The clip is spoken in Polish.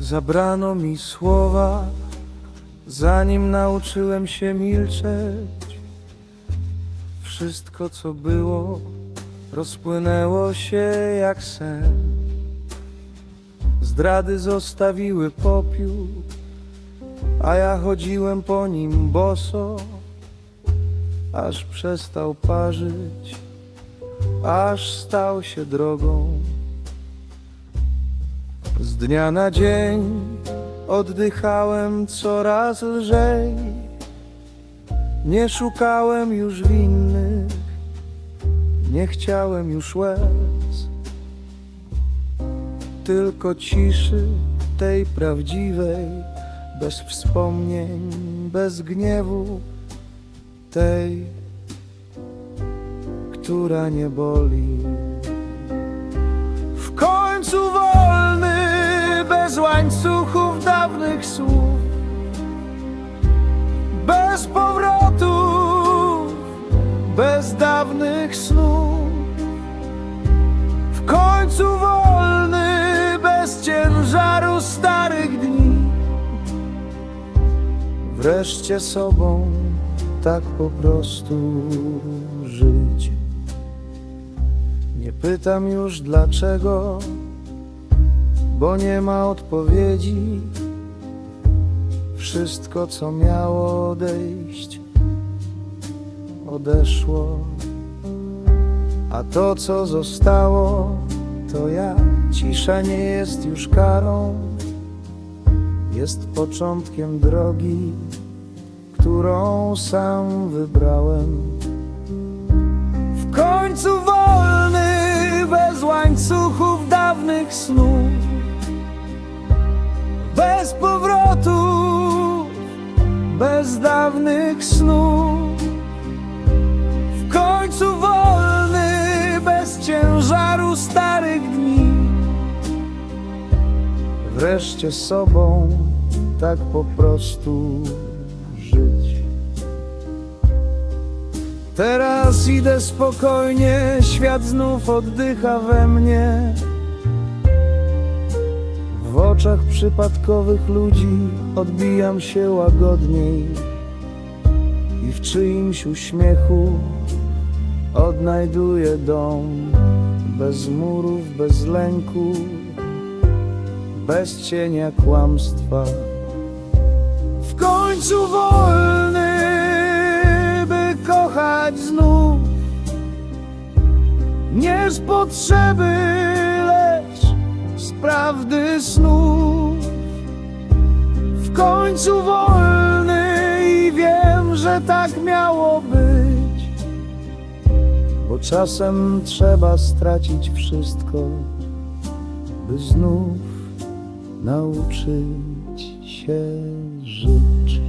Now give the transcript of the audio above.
Zabrano mi słowa, zanim nauczyłem się milczeć. Wszystko, co było, rozpłynęło się jak sen. Zdrady zostawiły popiół, a ja chodziłem po nim boso, aż przestał parzyć, aż stał się drogą. Dnia na dzień oddychałem coraz lżej. Nie szukałem już winnych, nie chciałem już łez, tylko ciszy tej prawdziwej, bez wspomnień, bez gniewu, tej, która nie boli. W końcu wolny, bez łańcuchów dawnych słów, bez powrotów, bez dawnych snów. W końcu wolny, bez ciężaru starych dni. Wreszcie sobą tak po prostu żyć. Nie pytam już dlaczego, bo nie ma odpowiedzi. Wszystko, co miało odejść, odeszło. A to, co zostało, to ja. Cisza nie jest już karą, jest początkiem drogi, którą sam wybrałem. W końcu wolny, bez łańcuchów dawnych snów, bez powrotów, bez dawnych snów. W końcu wolny, bez ciężaru starych dni. Wreszcie sobą tak po prostu żyć. Teraz idę spokojnie, świat znów oddycha we mnie. W oczach przypadkowych ludzi odbijam się łagodniej i w czyimś uśmiechu odnajduję dom bez murów, bez lęku, bez cienia kłamstwa. W końcu wolny, by kochać znów. Nie z potrzeby, prawdy snów. W końcu wolny i wiem, że tak miało być. Bo czasem trzeba stracić wszystko, by znów nauczyć się żyć.